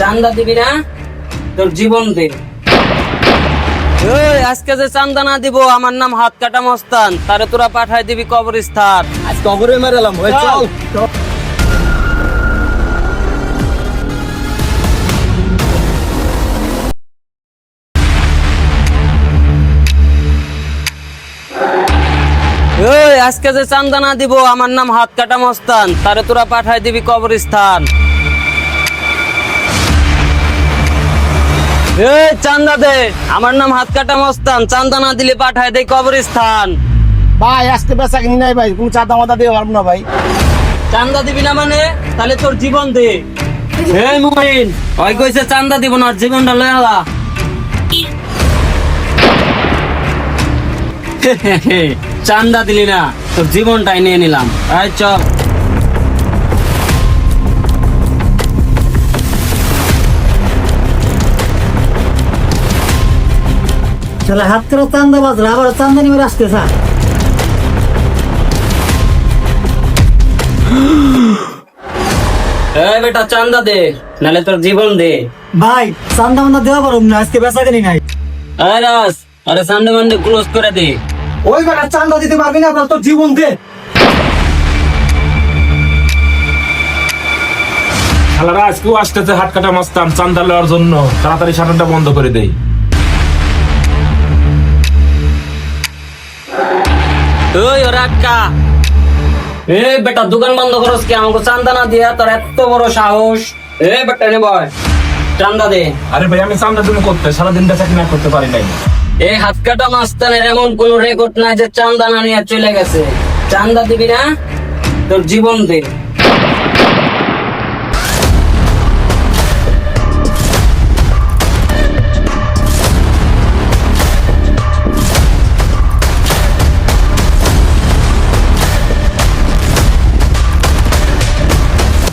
চান্দা দিবি না? তোর জীবন দে আজকে যে চান্দা না দিব আমার নাম হাত কাটা মস্তান। তারে তোরা পাঠাই দিবি কবরস্থান। আজ কবরে মেরেলাম ওই চল। আজকে যে চান্দা না দিব আমার নাম হাত কাটা মস্তান। তারে তোরা পাঠাই দিবি কবরস্থান। এই চান্দা দে। আমার নাম হাত কাটা মস্তান। চান্দা না দিলে পাঠাই দে কবরস্থান। ভাই আজকে বেচা কিনি নাই ভাই। তুমি চাঁদা মাদা দিয়ে পারব না ভাই। চান্দা দিবি না মানে? তাহলে তোর জীবন দে। এই মুমিন ওই কইছে চান্দা দিব না জীবনটা লয়ে আলা। চান্দা দিলি না তোর জীবনটাই নিয়ে নিলাম। আয় চল। শালা হাত করে চান্দা বাজরা আবার চান্দা নিয়ে আসতে এই বেটা চান্দা দে নালে তোর জীবন দে। ভাই চান্দা মান্দা দেওয়া পারব না আজকে বেচা কিনি নাই। রাস আরে সামনে মান্ডে ক্লোজ করে দে। ওই বেটা চান্দা দিতে পারবি না আপনার তোর জীবন দে। শালারা আজকেও আসতেছে হাট কাটা মস্তান চান্দা লওয়ার জন্য তাড়াতাড়ি সাটানটা বন্ধ করে দেই। ওই ওরা আক্কা এ বেটা দোকান বন্ধ করস কি? আমাকে চান্দা না দিয়া তোর এত বড় সাহস। এ বেটা নে বয়। চান্দা দে। আরে ভাই আমি চান্দা তুমি করতে সারাদিন বেচা কিনা করতে পারি নাই। এই হাত কাটা মাস্তানের এমন কোন রেকর্ড নাই যে চান্দা না নিয়ে চলে গেছে। চান্দা দিবি না তোর জীবন দে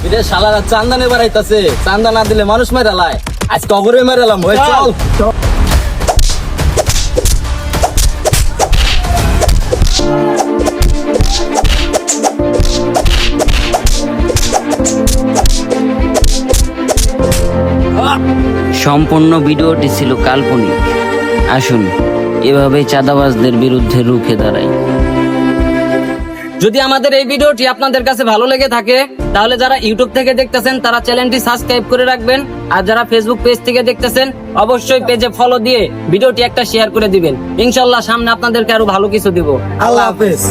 এটা শালারা চান্দা নে বাড়াইতাছে। চান্দা না দিলে মানুষ মেরালায় আজ কবরে মেরেলাম ওই চল। সম্পূর্ণ ভিডিওটি ছিল কাল্পনিক। আসুন এভাবেই চাঁদাবাজদের বিরুদ্ধে রুখে দাঁড়াই। যদি আমাদের এই ভিডিওটি আপনাদের কাছে ভালো লেগে থাকে, তাহলে যারা ইউটিউব থেকে দেখতেছেন, তারা চ্যানেলটি সাবস্ক্রাইব করে রাখবেন। আর যারা ফেসবুক পেজ থেকে দেখতেছেন, অবশ্যই পেজে ফলো দিয়ে ভিডিওটি একটা শেয়ার করে দিবেন। ইনশাল্লাহ সামনে আপনাদেরকে আরও ভালো কিছু দিব। আল্লাহ হাফেজ।